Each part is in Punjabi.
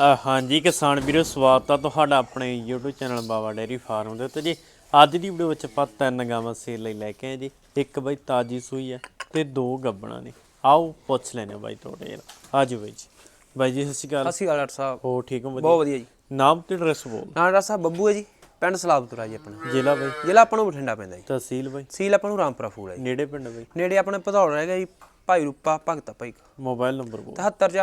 ਹਾਂਜੀ ਕਿਸਾਨ ਵੀਰੋ ਸਵਾਗਤ ਆ ਤੁਹਾਡਾ ਆਪਣੇ YouTube channel Baba dairy farm ਦੇ ਉੱਤੇ ਜੀ। ਅੱਜ ਦੀ ਵੀਡੀਓ ਵਿੱਚ ਆਪਾਂ ਤਿੰਨ ਗਾਵਾਂ ਸੇਲ ਲਈ ਲੈ ਕੇ ਆਏ ਜੀ। ਇੱਕ ਬਈ ਤਾਜੀ ਸੂਈ ਹੈ ਤੇ ਦੋ ਗੱਬਣਾ ਨੇ। ਆਓ ਪੁੱਛ ਲੈਣੇ ਬਾਈ ਤੁਹਾਡੇ ਯਾਰ ਆਜੋ ਬਾਈ ਜੀ। ਬਾਈ ਜੀ ਸਤਿ ਸ਼੍ਰੀ ਅਕਾਲ। ਅਸੀਂ ਵਾਲਾ ਡਾਕਟਰ ਸਾਹਿਬ। ਹੋ ਠੀਕ ਹੋ? ਬਹੁਤ ਵਧੀਆ ਜੀ। ਨਾਮ ਤੇ ਐਡਰੈਸ ਬੋਲ। ਨਾਲ ਡਾਕਟਰ ਸਾਹਿਬ ਬੱਬੂ ਹੈ ਜੀ ਪਿੰਡ ਸਲਾਬਪੁਰਾ ਜੀ ਆਪਣਾ। ਜ਼ਿਲ੍ਹਾ ਬਾਈ। ਜ਼ਿਲ੍ਹਾ ਆਪਾਂ ਨੂੰ ਬਠਿੰਡਾ ਪੈਂਦਾ ਜੀ। ਤਹਿਸੀਲ ਬਾਈ। ਸੀਲ ਆਪਾਂ ਨੂੰ ਰਾਮਪੁਰਾ ਫੂਲ ਹੈ ਜੀ। ਨੇੜੇ ਪਿੰਡ ਬਾਈ। ਨੇੜੇ ਆਪਣੇ ਭਦੌੜ ਹੈਗਾ ਜੀ। ਭਾਈ ਰੂਪਾ ਭਗਤਾ ਭਾਈ। ਮੋਬਾਈਲ ਨੰਬਰ ਬੋਲ। 74 ਜੀ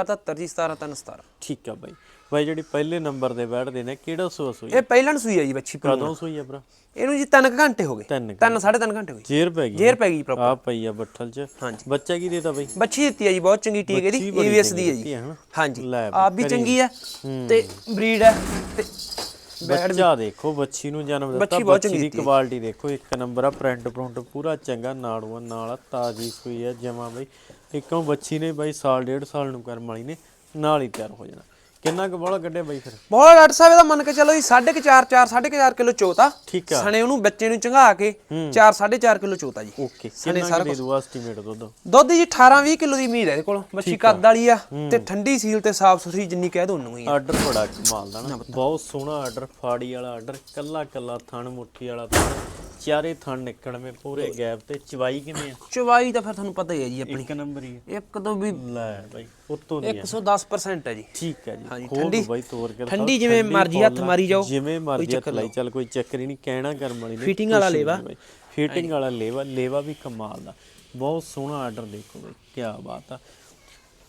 17317 ਠੀਕ ਆ ਬਾਈ। ਬਾਈ ਜਿਹੜੀ ਪਹਿਲੇ ਨੰਬਰ ਤੇ ਬੈਠਦੇ ਨੇ ਕਿਹੜਾ ਸੂਆ ਸੂਈ? ਇਹ ਪਹਿਲਾਂ ਨੂੰ ਸੂਈ ਹੈ ਜੀ ਬੱਚੀ ਭਲੂਣ। ਕਦੋਂ ਸੂਈ ਆ ਭਰਾ? ਇਹਨੂੰ ਜੀ 3 ਘੰਟੇ ਹੋ ਗਏ। ਤਿੰਨ ਕੁ। 3 3.5 ਘੰਟੇ ਹੋ ਗਏ। ਜੇਰ ਪੈ ਗਈ। ਜੇਰ ਪੈ ਗਈ ਪ੍ਰੋਪਰ ਆ ਪਈ ਆ ਬੱਠਲ ਚ। ਹਾਂਜੀ। ਬੱਚਾ ਕੀ ਦੇਤਾ ਬਾਈ? ਬੱਚੀ ਦਿੱਤੀ ਹੈ ਜੀ ਬਹੁਤ ਚੰਗੀ ਟੀਕ ਇਹਦੀ ਬੱਚੀ ਬੜੀ ਈਵੀਐਸ ਦੀ ਹੈ ਚੰਗੀ ਜੀ ਹੈ ਹਨਾ? ਹਾਂਜੀ। ਲੈ ਬਈ, ਆਪ ਵੀ ਚੰਗੀ ਹੈ। ਤੇ ਬਰੀਡ ਹੈ ਤੇ ਬੱਚਾ ਦੇਖੋ ਬੱਚੀ ਨੂੰ ਜਨਮ ਦਿੱਤਾ ਬੱਚੀ ਬਹੁਤ ਚੰਗੀ ਦੀ ਕੁਆਲਿਟੀ ਦੇਖੋ ਇੱਕ ਨੰਬਰ ਆ ਪ੍ਰਿੰਟ ਪ੍ਰਿੰਟ ਪੂਰਾ ਚੰਗਾ ਨਾੜੂਆ ਨਾਲ ਤਾਜ਼ੀ ਸੂਈ ਆ ਜਮਾ ਬਈ। ਇੱਕੋਂ ਬੱਚੀ ਨੇ ਬਾਈ ਸਾਲ ਡੇਢ ਸਾਲ ਨੂੰ ਕਰਮ ਵਾਲੀ ਨੇ ਨਾਲ ਹੀ ਤਿਆਰ ਹੋ ਜਾਣਾ। ਕਿੰਨਾ ਕੁ ਬੋਲਾ ਕੱਢਿਆ ਬਾਈ ਫਿਰ? ਬਹੁਤ ਡਾਕਟਰ ਸਾਹਿਬ ਇਹਦਾ ਮੰਨ ਕੇ ਚੱਲੋ ਜੀ 4.5 4 4.5 ਕਿਲੋ ਚੋਤਾ। ਠੀਕ ਆ। ਸਣੇ ਉਹਨੂੰ ਬੱਚੇ ਨੂੰ ਚੰਗਾ ਕੇ 4 4.5 ਕਿਲੋ ਚੋਤਾ ਜੀ। ਓਕੇ ਕਿੰਨਾ ਦੇ ਦੂ ਐਸਟੀਮੇਟ ਦੁੱਧ? ਦੁੱਧ ਜੀ 18 20 ਕਿਲੋ ਦੀ ਉਮੀਦ ਹੈ ਇਹਦੇ ਕੋਲ। ਬੱਚੀ ਕੱਦ ਵਾਲੀ ਆ ਤੇ ਠੰਡੀ ਸੀਲ ਤੇ ਸਾਫ਼ ਸੁਥਰੀ ਜਿੰਨੀ ਕਹਿ ਦੋ ਉਨੀ ਹੀ ਆਰਡਰ ਬੜਾ ਕਮਾਲ ਦਾ ਨਾ। ਬਹੁਤ ਸੋਹਣਾ ਆਰਡਰ ਫਾੜੀ ਵਾਲਾ ਆਰਡਰ ਕੱਲਾ ਕੱਲਾ ਥਣ ਮੁੱਠੀ ਵਾਲਾ ਥਣ। ਚਾਰੇ ਥਣ ਨਿਕਲਵੇਂ ਪੂਰੇ ਗੈਪ ਤੇ ਚਵਾਈ ਕਿਵੇਂ ਆ? ਚਵਾਈ ਤਾਂ ਫਿਰ ਤੁਹਾਨੂੰ ਪਤਾ ਹੀ ਹੈ ਜੀ ਆਪਣੀ। ਇੱਕ ਨੰਬਰ ਹੀ ਆ। ਇੱਕ ਤੋਂ ਵੀ ਲੈ ਬਾਈ ਉੱਤੋਂ ਨਹੀਂ ਆ। 110% ਹੈ ਜੀ। ਠੀਕ ਹੈ ਜੀ। ਠੰਡੀ- ਬਾਈ ਤੋਰ ਕੇ। ਠੰਡੀ ਜਿਵੇਂ ਮਰਜ਼ੀ ਹੱਥ ਮਾਰੀ ਜਾਓ, ਜਿਵੇਂ ਮਰਜ਼ੀ ਹੱਥ ਲਾਈ ਚੱਲ ਕੋਈ ਚੱਕਰ ਹੀ ਨਹੀਂ ਕਹਿਣਾ ਕਰਮ ਵਾਲੀ ਨੇ Fitting ਵਾਲਾ ਲੇਵਾ। ਫਿਟਿੰਗ ਵਾਲਾ ਲੇਵਾ ਲੇਵਾ ਵੀ ਕਮਾਲ ਦਾ। ਬਹੁਤ ਸੋਹਣਾ ਆਰਡਰ ਦੇਖੋ ਬਾਈ ਕੀ ਬਾਤ ਆ।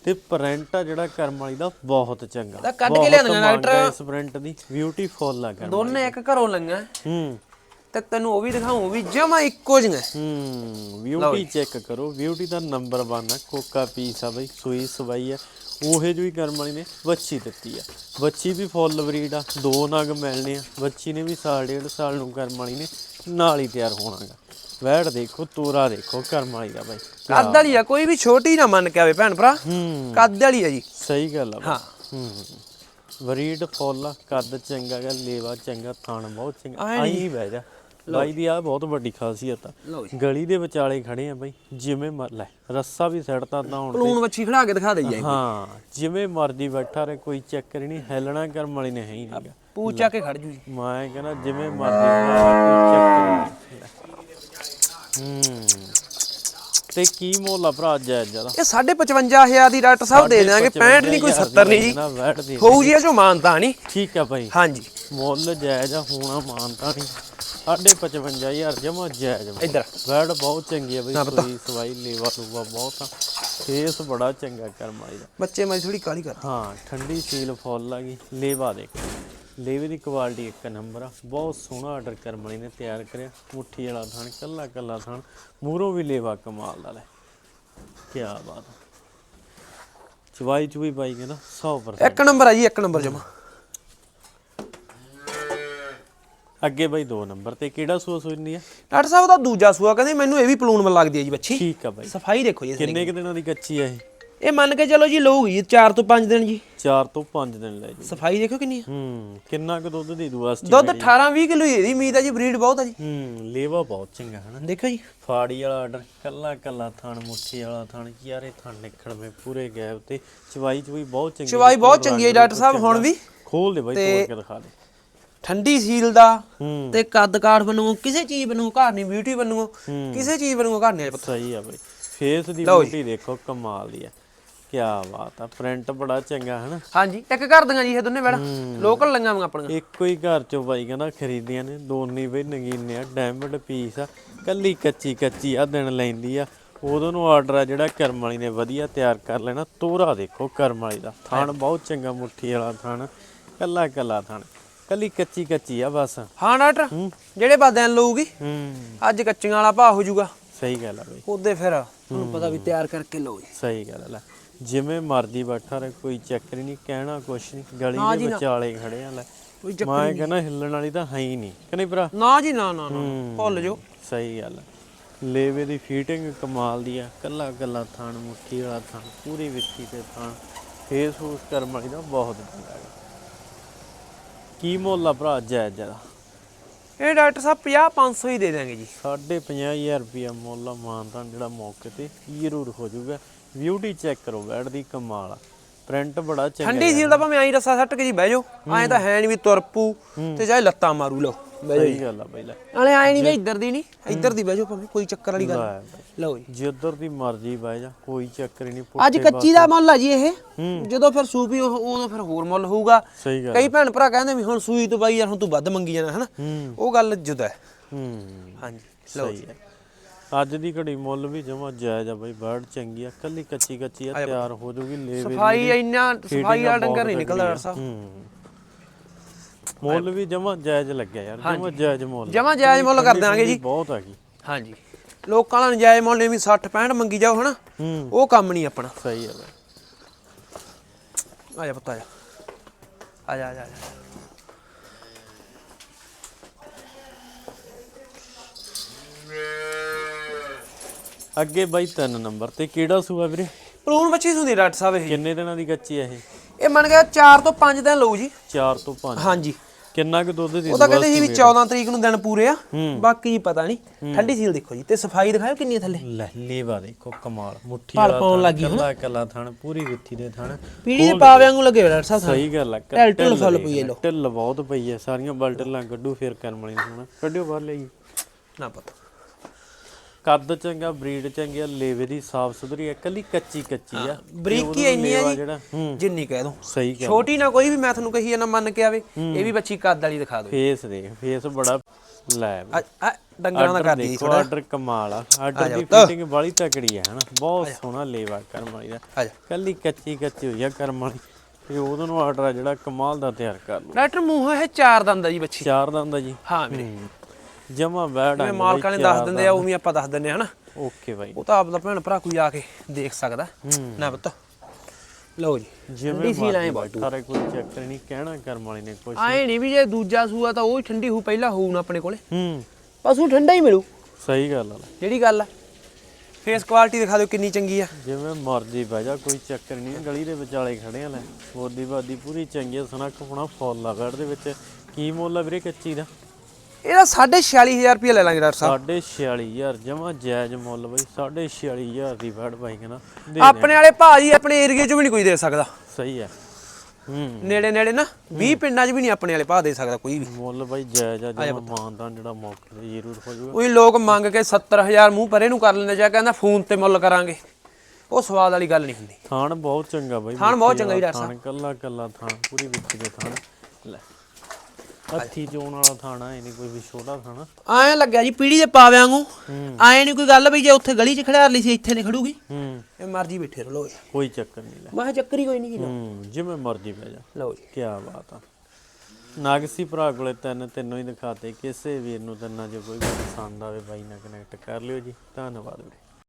ਤੇ ਪ੍ਰਿੰਟ ਆ ਜਿਹੜਾ ਕਰਮ ਵਾਲੀ ਦਾ ਬਹੁਤ ਚੰਗਾ। ਤਾਂ ਕੱਢ ਕੇ ਆ ਡਾਕਟਰ। ਇਸ ਪ੍ਰਿੰਟ ਦੀ। ਬਿਊਟੀਫੁਲ ਆ ਕਰਮ ਦੋਨੇ ਇੱਕ ਘਰੋਂ ਲੰਗਾ ਹੂੰ। ਤੇ ਤੈਨੂੰ ਉਹ ਵੀ ਦਿਖਾਉਂ ਉਹ ਵੀ ਜਮਾ ਇੱਕੋ ਜਿਹੀਆਂ ਹੂੰ ਬਿਊਟੀ ਚੈੱਕ ਕਰੋ। ਬਿਊਟੀ ਦਾ ਨੰਬਰ 1 ਆ ਕੋਕਾ ਪੀਸ ਆ ਬਈ ਸੂਈ ਸਵਾਈ ਆ ਉਹੇ ਜਿਹੀ ਕਰਮ ਵਾਲੀ ਨੇ ਬੱਚੀ ਦਿੱਤੀ ਆ ਬੱਚੀ ਵੀ ਫੁੱਲ ਬਰੀਡ ਆ ਦੋ ਨਗ ਮਿਲਣੇ ਆ। ਬੱਚੀ ਨੇ ਵੀ ਸਾਲ ਡੇਢ ਸਾਲ ਨੂੰ ਕਰਮ ਵਾਲੀ ਨੇ ਨਾਲ ਹੀ ਤਿਆਰ ਹੋਣਾਗਾ। ਵੈੜ ਦੇਖੋ ਤੋਰਾ ਦੇਖੋ ਕਰਮ ਵਾਲੀ ਦਾ ਬਾਈ। ਕੱਦ ਵਾਲੀ ਆ ਕੋਈ ਵੀ ਛੋਟੀ ਨਾ ਮੰਨ ਕੇ ਆਵੇ ਭੈਣ ਭਰਾ। ਹੂੰ। ਕੱਦ ਵਾਲੀ ਆ ਜੀ। ਸਹੀ ਗੱਲ ਆ। ਹਾਂ। ਹੂੰ। ਬਰੀਡ ਫੁੱਲ ਆ ਕੱਦ ਚੰਗਾ ਗਾ ਲੇਵਾ ਚੰਗਾ ਥਣ ਬਹੁਤ ਚੰਗਾ। ਆਈ ਬਹਿ ਜਾ। ਬਾਈ ਦੀ ਆ ਬਹੁਤ ਵੱਡੀ ਖਾਸੀਅਤ ਆ। ਲਓ ਜੀ। ਗਲੀ ਦੇ ਵਿਚਾਲੇ ਖੜੇ ਆ ਬਈ ਜਿਵੇਂ ਮਰ ਲੈ ਰੱਸਾ ਵੀ ਸੜਤਾ ਤਾਂ ਹੁਣ ਪਲੂਣ ਵੱਛੀ ਖੜਾ ਕੇ ਦਿਖਾ ਦੇ ਜੀ ਹਾਂ ਜਿਵੇਂ ਮਰਜ਼ੀ ਬੈਠਾ ਰਹੇ ਕੋਈ ਚੱਕਰ ਨਹੀਂ ਹੈਲਣਾ ਕਰਮ ਵਾਲੀ ਨੇ ਹੈ ਹੀ ਕੇ ਖੜ ਜੂ ਜੀ। ਮੈਂ ਕਹਿੰਦਾ ਜਿਵੇਂ ਮਰਜ਼ੀ ਕੋਈ ਚੱਕਰ ਹੀ ਤੇ ਕੀ ਮੁੱਲ ਆ ਭਰਾ ਜਾਇਜ਼ ਜ਼ਿਆਦਾ ਇਹ 55000 ਦੀ ਡਾਕਟਰ ਸਾਹਿਬ ਦੇ ਦੇਾਂਗੇ 65 ਨਹੀਂ ਕੋਈ 70 ਨਹੀਂ। ਜੀ ਹੋਊ ਜੀ ਇਹ ਜੋ ਮਾਨਤਾ ਨਹੀਂ। ਠੀਕ ਆ ਭਾਈ ਹਾਂਜੀ। ਮੁੱਲ ਜਾਇਜ਼ ਹੋਣਾ ਮਾਨਤਾ ਨਹੀਂ। ਸਾਢੇ 55000 ਜਮਾ ਜਾਇਜ਼। ਇੱਧਰ। ਵੈੜ ਬਹੁਤ ਚੰਗੀ ਆ ਬਈ ਸੂਈ ਸਵਾਈ ਲੇਵਾ ਲੂਵਾ ਬਹੁਤ ਆ। ਫੇਸ ਬੜਾ ਚੰਗਾ ਕਰਮ ਵਾਲੀ ਦਾ ਬੱਚੇ ਮੇਰੀ ਥੋੜੀ ਕਾਲੀ ਕਰ ਹਾਂ ਠੰਡੀ ਸੀਲ ਫੁੱਲ ਆ ਗਈ। ਲੇਵਾ ਦੇਖੋ। ਲੇਵੇ ਦੀ ਕੁਆਲਿਟੀ ਇੱਕ ਨੰਬਰ ਆ। ਬਹੁਤ ਸੋਹਣਾ ਆਰਡਰ ਕਰਮ ਵਾਲੀ ਨੇ ਤਿਆਰ ਕਰਿਆ। ਮੁੱਠੀ ਵਾਲਾ ਥਣ ਕੱਲਾ ਕੱਲਾ ਥਣ। ਮੂਰੋਂ ਵੀ ਲੇਵਾ ਕਮਾਲ ਦਾ ਲੈ। ਕੀ ਬਾਤ ਆ। ਚਵਾਈ ਚੁਈ ਪਾਈ ਕੇ ਨਾ 100% ਇੱਕ ਨੰਬਰ ਆ ਜੀ ਇੱਕ ਨੰਬਰ ਜਮਾ। ਅੱਗੇ ਬਈ ਦੋ ਨੰਬਰ ਤੇ ਕਿਹੜਾ ਸੂਆ ਸੂਣੀ ਆ? ਡਾਕਟਰ ਸਾਹਿਬ ਦਾ ਦੂਜਾ ਸੂਆ ਕਹਿੰਦੇ ਮੈਨੂੰ ਇਹ ਵੀ ਪਲੂਣ ਮਨ ਲੱਗਦੀ ਹੈ ਜੀ ਬੱਚੀ। ਠੀਕ ਆ ਬਾਈ। ਸਫ਼ਾਈ ਦੇਖੋ ਜੀ ਦੀ। ਕਿੰਨੇ ਕੁ ਦਿਨਾਂ ਦੀ ਕੱਚੀ ਆ ਇਹ? ਇਹ ਮੰਨ ਕੇ ਚਲੋ ਜੀ ਲਊਗੀ ਜੀ 4 ਤੋਂ 5 ਦਿਨ ਜੀ। 4 ਤੋਂ 5 ਦਿਨ ਲੈ ਜੀ। ਸਫ਼ਾਈ ਦੇਖੋ ਕਿੰਨੀ ਆ। ਹੂੰ ਕਿੰਨਾ ਕੁ ਦੁੱਧ ਦੇ ਦੂ ਆਸਟੀ ਦੁੱਧ 18 20 ਕਿਲੋ ਹੀ ਇਹਦੀ ਉਮੀਦ ਆ ਜੀ ਬਰੀਡ ਬਹੁਤ ਆ ਜੀ। ਹੂੰ ਲੇਵਾ ਬਹੁਤ ਚੰਗਾ ਹਨਾ। ਦੇਖੋ ਜੀ। ਫਾੜੀ ਵਾਲਾ ਆਰਡਰ ਕੱਲਾ ਕੱਲਾ ਥਣ ਮੁੱਠੀ ਵਾਲਾ ਥਣ ਯਾਰੇ ਥਣ ਨਿਕਲਵੇਂ ਪੂਰੇ ਗੈਪ ਤੇ। ਚਵਾਈ ਚੁਈ ਬਹੁਤ ਚੰਗੀ ਚਵਾਈ ਬਹੁਤ ਚੰਗੀ ਹੈ ਡਾਕਟਰ ਸਾਹਿਬ ਹੁਣ ਵੀ। ਖੋਲ ਦੇ ਬਾਈ ਤੋੜ ਕੇ ਦਿਖਾ ਦੇ। ਠੰਡੀ ਸੀਲ ਦਾ ਹੂੰ। ਤੇ ਕੱਦ ਕਾਠ ਬਣੂ ਕਿਸੇ ਚੀਜ਼ ਬਣੂ ਘਰ ਨਹੀਂ ਬਿਊਟੀ ਬਣੂ ਕਿਸੇ ਚੀਜ਼ ਬਣੂ ਘਰ ਨਹੀਂ ਪੁੱਤ। ਸਹੀ ਆ ਬਾਈ। ਫੇਸ ਦੀ ਬਿਊਟੀ ਦੇਖੋ ਕਮਾਲ ਦੀ ਆ। ਕੀ ਬਾਤ ਆ ਪ੍ਰਿੰਟ ਬੜਾ ਚੰਗਾ ਹਨਾ? ਹਾਂਜੀ ਇੱਕ ਘਰ ਦੀਆਂ ਜੀ ਇਹ ਦੋਨੇ ਬੈੜਾ ਲੋਕਲ ਲੰਗਾਂ ਵਾਂ ਆਪਣੀਆਂ। ਇੱਕੋ ਹੀ ਘਰ ਚੋਂ ਬਾਈ ਕਹਿੰਦਾ ਖਰੀਦੀਆਂ ਨੇ ਦੋਨੇ ਬਈ ਨਗੀਨੇ ਆ ਡਾਇਮੰਡ ਪੀਸ ਆ ਕੱਲੀ ਕੱਚੀ ਕੱਚੀ ਆ ਦਿਨ ਲੈਂਦੀ ਆ। ਉਦੋਂ ਨੂੰ ਆਰਡਰ ਆ ਜਿਹੜਾ ਕਰਮ ਵਾਲੀ ਨੇ ਵਧੀਆ ਤਿਆਰ ਕਰ ਲੈਣਾ ਤੋਰਾ ਦੇਖੋ ਕਰਮ ਵਾਲੀ ਦਾ। ਥਣ ਬਹੁਤ ਚੰਗਾ ਮੁੱਠੀ ਵਾਲਾ ਥਣ ਕੱਲਾ ਕੱਲਾ ਥਣ ਕੱਲੀ ਕੱਚੀ ਕੱਚੀ ਆ ਬਸ। ਹਾਂ ਡਾਕਟਰ? ਜਿਹੜੇ ਬਾਦਿਆਂ ਲਊਗੀ ਹੂੰ। ਅੱਜ ਕੱਚੀਆਂ ਵਾਲਾ ਭਾਅ ਹੋ ਜਾਊਗਾ। ਸਹੀ ਗੱਲ ਆ ਬਈ। ਉਹਦੇ ਫਿਰ ਤੁਹਾਨੂੰ ਪਤਾ ਵੀ ਤਿਆਰ ਕਰਕੇ ਲਓ ਜੀ। ਸਹੀ ਗੱਲ ਆ ਲੈ। ਜਿਵੇਂ ਮਰਜ਼ੀ ਬੈਠਾ ਰਹੇ ਕੋਈ ਚੱਕਰ ਹੀ ਨਹੀਂ ਕਹਿਣਾ ਕੁਛ ਨਹੀਂ। ਗਲੀ ਦੇ ਵਿਚਾਲੇ ਖੜੇ ਆ ਲੈ। ਕੋਈ ਚੱਕਰ ਮੈਂ ਕਹਿੰਦਾ ਹਿੱਲਣ ਵਾਲੀ ਤਾਂ ਹੈ ਹੀ ਨਹੀਂ ਕਿ ਨਹੀਂ ਭਰਾ? ਨਾ ਜੀ ਨਾ ਨਾ ਨਾ। ਭੁੱਲ ਜਾਓ। ਸਹੀ ਗੱਲ ਆ। ਲੇਵੇ ਦੀ ਫੀਟਿੰਗ ਕਮਾਲ ਦੀ ਆ। ਕੱਲਾ ਕੱਲਾ ਥਣ ਮੁੱਠੀ ਵਾਲਾ ਥਣ ਪੂਰੀ ਵਿੱਥੀ ਤੇ ਥਣ ਫੇਸ ਫੂਸ ਕਰਮ ਵਾਲੀ ਦਾ ਬਹੁਤ ਚੰਗਾ ਹੈਗਾ ਕੀ ਮੁੱਲ ਆ ਭਰਾ ਜਾਇਜ਼ ਜਰਾ ਇਹ ਡਾਕਟਰ ਸਾਹਿਬ 50 500 ਹੀ ਦੇ ਦਾਂਗੇ ਜੀ। ਸਾਢੇ 50000 ਰੁਪਿਆ ਮੁੱਲ ਆ ਮਾਨਤਾਨ ਜਿਹੜਾ ਮੌਕੇ ਤੇ ਜ਼ਰੂਰ ਹੋ ਜਾਊਗਾ। ਬਿਊਟੀ ਚੈੱਕ ਕਰੋ ਬੈਡ ਦੀ ਕਮਾਲ ਆ। ਪ੍ਰਿੰਟ ਬੜਾ ਚੰਗਾ ਠੰਡੀ ਸੀਲ ਦਾ ਭਾਵੇਂ ਐਂ ਰੱਸਾ ਸੱਟ ਕੇ ਜੀ ਬਹਿ ਜਾਓ। ਐਂ ਤਾਂ ਹੈ ਨਹੀਂ ਵੀ ਤੁਰਪੂ ਤੇ ਚਾਹੇ ਲੱਤਾਂ ਮਾਰੂ ਲਓ। ਬਹਿ ਜਾਓ ਸਹੀ ਗੱਲ ਆ ਬਈ ਲੈ। ਨਾਲੇ ਐਂ ਨਹੀਂ ਵੀ ਇੱਧਰ ਦੀ ਨਹੀਂ ਇੱਧਰ ਦੀ ਬਹਿ ਜਾਓ ਭਾਵੇਂ ਕੋਈ ਚੱਕਰ ਵਾਲੀ ਗੱਲ ਲੈ ਬਈ। ਲਓ ਜੀ। ਜਿੱਧਰ ਦੀ ਮਰਜ਼ੀ ਬਹਿ ਜਾ ਕੋਈ ਚੱਕਰ ਹੀ ਨਹੀਂ ਅੱਜ ਪੁੱਠੇ ਕੱਚੀ ਦਾ ਮੁੱਲ ਆ ਜੀ ਇਹ। ਜਦੋਂ ਫਿਰ ਸੂਪੀ ਉਹ- ਉਦੋਂ ਫਿਰ ਹੋਰ ਮੁੱਲ ਹੋਊਗਾ। ਸਹੀ ਗੱਲ ਕਈ ਭੈਣ ਭਰਾ ਕਹਿੰਦੇ ਵੀ ਹੁਣ ਸੂਈ ਤੋਂ ਬਾਈ ਯਾਰ ਹੁਣ ਤੂੰ ਵੱਧ ਮੰਗੀ ਜਾਣਾ ਹਨਾ? ਹੂੰ। ਉਹ ਗੱਲ ਜੁਦਾ ਹੈ। ਹੂੰ। ਹਾਂਜੀ ਲਓ ਸਹੀ ਹੈ ਅੱਜ ਦੀ ਘੜੀ ਮੁੱਲ ਵੀ ਜਮਾ ਜਾਇਜ਼ ਆ ਬਈ ਬਰਡ ਚੰਗੀ ਆ ਕੱਲੀ ਕੱਚੀ ਕੱਚੀ ਆ ਤਿਆਰ ਹੋ ਜਾਊਗੀ ਲੇਵੇ ਸਫ਼ਾਈ ਇੰਨਾ ਸਫ਼ਾਈ ਵਾਲਾ ਡੰਗਰ ਨਹੀਂ ਨਿਕਲਦਾ। ਡਾਕਟਰ ਸਾਹਿਬ। ਹੂੰ। ਮੁੱਲ ਵੀ ਜਮਾ ਜਾਇਜ਼ ਲੱਗਿਆ ਯਾਰ ਜਮਾ ਜਾਇਜ਼ ਮੁੱਲ ਜਮਾਂ ਜਾਇਜ਼ ਮੁੱਲ ਕਰ ਦਿਆਂਗੇ ਜੀ। ਬਹੁਤ ਹੈਗੀ ਹਾਂਜੀ। ਲੋਕਾਂ ਦਾ ਨਜਾਇਜ਼ ਮੁੱਲ ਵੀ 60 65 ਮੰਗੀ ਜਾਓ ਹਨਾ। ਹੂੰ। ਉਹ ਕੰਮ ਨਹੀਂ ਆਪਣਾ। ਸਹੀ ਹੈ ਆ। ਜਾ ਪੁੱਤ ਆ ਆ ਜਾ ਆ ਜਾ, ਆ ਅੱਗੇ ਬਾਈ ਤਿੰਨ ਨੰਬਰ ਤੇ ਕਿਹੜਾ ਸੂਆ ਵੀਰੇ? ਪਲੂਨ ਬੱਚੀ ਸੁੰਦੀ ਡਾਕਟਰ ਸਾਹਿਬ ਇਹ। ਕਿੰਨੇ ਦਿਨਾਂ ਦੀ ਕੱਚੀ ਆ ਇਹ? ਇਹ ਮੰਨ ਗਿਆ 4 ਤੋਂ 5 ਦਿਨ ਲਊ ਜੀ। 4 ਤੋਂ 5 ਹਾਂਜੀ। ਕਿੰਨਾ ਕੁ ਦੁੱਧ ਦੀ ਉਹ ਤਾਂ ਕਹਿੰਦੇ ਸੀ ਵੀ 14 ਤਰੀਕ ਨੂੰ ਦਿਨ ਪੂਰੇ ਆ। ਬਾਕੀ ਪਤਾ ਨਹੀਂ ਠੰਡੀ ਸੀਲ ਦੇਖੋ ਜੀ। ਤੇ ਸਫ਼ਾਈ ਦਿਖਾਓ ਕਿੰਨੀ ਥੱਲੇ। ਲੈ ਲੇਵਾ ਦੇਖੋ ਕਮਾਲ। ਮੁੱਠੀ ਭਲ ਪਾਉਣ ਲੱਗੀ ਕੱਲਾ ਕੱਲਾ ਥਣ ਪੂਰੀ ਗੁੱਥੀ ਦੇ ਥਣ। ਪੀੜੀ ਦੇ ਪਾ ਵਾਂਗੂ ਲੱਗੇ ਡਾਕਟਰ ਸਾਹਿਬ। ਸਹੀ ਗੱਲ ਆ ਫੁੱਲ ਦੇਖ ਪਈ ਇਹ ਲੈ, ਲੋ। ਢਿੱਲ ਬਹੁਤ ਪਈ ਐ ਸਾਰੀਆਂ ਬਲਟਲਾਂ ਕੱਢੂ ਫੇਰ ਕਰਮ ਵਾਲੀ ਨੂੰ ਹੁਣ। ਕੱਢਿਓ ਬਾਹਰ ਲਈ ਨਾ ਪਤਾ। ਕੱਦ ਚੰਗਾ ਬਰੀਡ ਚੰਗੀ ਆ ਲੇਵੇ ਦੀ ਸਾਫ਼ ਸੁਥਰੀ ਆ ਕੱਲੀ ਕੱਚੀ ਕੱਚੀ ਆ। ਬਰੀਕੀ ਇੰਨੀ ਆ ਜੀ ਜਿੰਨੀ ਕਹਿ ਦੋ। ਸਹੀ ਗੱਲ ਛੋਟੀ ਨਾ ਕੋਈ ਵੀ ਮੈਂ ਤੁਹਾਨੂੰ ਕਹੀ ਨਾ ਮੰਨ ਕੇ ਆਵੇ ਇਹ ਵੀ ਬੱਚੀ ਕੱਦ ਵਾਲੀ ਦਿਖਾ ਦਿਓ। ਫੇਸ ਦੇਖ ਫੇਸ ਬੜਾ ਲੈ ਡੰਗਰਾਂ ਦਾ ਕਰਦੀ ਥੋੜਾ ਆਰਡਰ ਕਮਾਲ ਆ। ਆਰਡਰ ਦੀ। ਫਿਟਿੰਗ ਬੜੀ ਤਕੜੀ ਆ ਹਨਾ। ਬਹੁਤ ਸੋਹਣਾ ਲੇਵਾ ਕਰਮ ਵਾਲੀ ਦਾ। ਕੱਲੀ ਕੱਚੀ ਕੱਚੀ ਹੋਈ ਆ ਕਰਮ ਵਾਲੀ। ਤੇ ਉਹਦੋਂ ਨੂੰ ਆਰਡਰ ਆ ਜਿਹੜਾ ਕਮਾਲ ਦਾ ਤਿਆਰ ਕਰ ਲਓ। ਡਾਕਟਰ ਮੂੰਹ ਇਹ ਚਾਰ ਦੰਦ ਆ ਜੀ ਬੱਚੀ। ਚਾਰ ਦਾ ਹੁੰਦਾ ਜੀ। ਹਾਂ ਵੀਰੇ। ਜਮਾ ਬੈਡ ਜਿਵੇਂ ਮਾਲਕਾਂ ਨੇ ਦੱਸ ਦਿੰਦੇ ਆ ਉਵੇਂ ਆਪਾਂ ਦੱਸ ਦਿੰਦੇ ਆ ਹਨਾ? ਓਕੇ ਬਾਈ। ਉਹ ਤਾਂ ਆਪਦਾ ਭੈਣ ਭਰਾ ਕੋਈ ਆ ਕੇ ਦੇਖ ਸਕਦਾ। ਨਾ ਪੁੱਤ। ਲਓ ਜੀ ਜਿਵੇਂ ਸੀ ਲਾਏ ਸਾਰੇ ਕੋਈ ਚੱਕਰ ਨਹੀਂ ਕਹਿਣਾ ਕਰਮ ਵਾਲੀ ਨੇ ਕੁਛ। ਆਏ ਨਹੀਂ ਵੀ ਜੇ ਦੂਜਾ ਸੂਆ ਤਾਂ ਉਹ ਹੀ ਠੰਡੀ ਹੋਊ ਪਹਿਲਾਂ ਹੋਊ ਨਾ ਆਪਣੇ ਕੋਲੇ। ਹੂੰ। ਪਸ਼ੂ ਠੰਡਾ ਹੀ ਮਿਲੂ। ਸਹੀ ਗੱਲ ਆ। ਜਿਹੜੀ ਗੱਲ ਆ। ਫੇਸ ਕੁਆਲਿਟੀ ਦਿਖਾ ਦਿਓ ਕਿੰਨੀ ਚੰਗੀ ਆ। ਜਿਵੇਂ ਮਰਜ਼ੀ ਬਹਿ ਜਾ ਕੋਈ ਚੱਕਰ ਨਹੀਂ ਗਲੀ ਦੇ ਵਿਚਾਲੇ ਖੜੇ ਆ ਲੈ। ਬੋਦੀ ਬਾਦੀ ਪੂਰੀ ਚੰਗੀ ਆ ਸੁਨੱਖ ਹੋਣਾ ਫੁੱਲ ਆ ਦੇ ਵਿੱਚ। ਕੀ ਮੁੱਲ ਆ ਵੀਰੇ ਕੱਚੀ ਦਾ? ਇਹਦਾ 46500 ਰੁਪਏ ਲੈ ਲਾਂਗੇ ਡਾਕਟਰ ਸਾਹਿਬ। ਸਾਢੇ 46000 ਜਮਾ ਜਾਇਜ਼ ਮੁੱਲ ਬਈ ਸਾਢੇ 46000 ਦੀ ਬੈਡ ਦੇ ਦੇ ਆਪਣੇ ਵਾਲੇ ਭਾਜੀ ਆਪਣੇ ਏਰੀਏ 'ਚ ਵੀ ਨਹੀਂ ਕੋਈ ਦੇ ਸਕਦਾ। ਸਹੀ ਹੈ। ਹੂੰ। ਨੇੜੇ ਨੇੜੇ ਨਾ 20 ਪਿੰਡਾਂ 'ਚ ਵੀ ਨਹੀਂ ਆਪਣੇ ਵਾਲੇ ਭਾਅ ਦੇ ਸਕਦਾ ਕੋਈ ਵੀ। ਮੁੱਲ ਬਈ ਜਾਇਜ਼ ਆ ਜਮਾ ਮਾਨਦਾਨ ਜਿਹੜਾ ਮੌਕੇ ਤੇ ਜ਼ਰੂਰ ਹੋ ਜਾਊਗਾ। ਉਹੀ ਲੋਕ ਮੰਗ ਕੇ 70000 ਮੂੰਹ ਪਰੇ ਨੂੰ ਕਰ ਲੈਂਦੇ ਜਾਂ ਕਹਿੰਦਾ ਫੋਨ ਤੇ ਮੁੱਲ ਕਰਾਂਗੇ। ਉਹ ਸਵਾਦ ਵਾਲੀ ਗੱਲ ਨਹੀਂ ਹੁੰਦੀ। ਥਾਣ ਬਹੁਤ ਚੰਗਾ ਬਾਈ ਥਾਣ ਬਹੁਤ ਚੰਗਾ ਵਾਲਾ ਡਾਕਟਰ ਥਾਣ ਕੱਲਾ ਕੱਲਾ ਥਾਣ ਪੂਰੀ ਵਿੱਚ ਦੇ ਥਾਣ। ਲੈ। ਹੱਥੀ ਚੋਣ ਵਾਲਾ ਥਾਣਾ ਇਹ ਨਹੀਂ ਕੋਈ ਵੀ ਛੋਟਾ ਥਾਣਾ। ਐਂ ਲੱਗਿਆ ਜੀ ਪੀੜੀ ਦੇ ਪਾਵਿਆਂ ਵਾਂਗੂ। ਐਂ ਨਹੀਂ ਕੋਈ ਗੱਲ ਵੀ ਜੇ ਉੱਥੇ ਗਲੀ 'ਚ ਖੜਿਆ ਲਈ ਸੀ ਇੱਥੇ ਨਹੀਂ ਖੜੂਗੀ। ਹੂੰ। ਇਹ ਮਰਜ਼ੀ ਬੈਠੇ ਰਹੋ ਕੋਈ ਚੱਕਰ ਨਹੀਂ ਲੈ। ਮੈਂ ਕਿਹਾ ਚੱਕਰ ਹੀ ਕੋਈ ਨਹੀਂ ਜੀ ਹੂੰ ਜਿਵੇਂ ਮਰਜ਼ੀ ਬਹਿ ਜਾ। ਲਓ ਜੀ। ਕੀ ਬਾਤ ਆ। ਨਾਗਸੀ ਭਰਾ ਕੋਲੇ ਤਿੰਨ ਤਿੰਨੋਂ ਹੀ ਦਿਖਾਤੇ। ਕਿਸੇ ਵੀਰ ਨੂੰ ਤਿੰਨਾਂ 'ਚ ਕੋਈ ਵੀ ਪਸੰਦ ਆਵੇ ਬਾਈ ਨਾਲ ਕਨੈਕਟ ਕਰ ਲਿਓ ਜੀ। ਧੰਨਵਾਦ ਵੀਰੇ।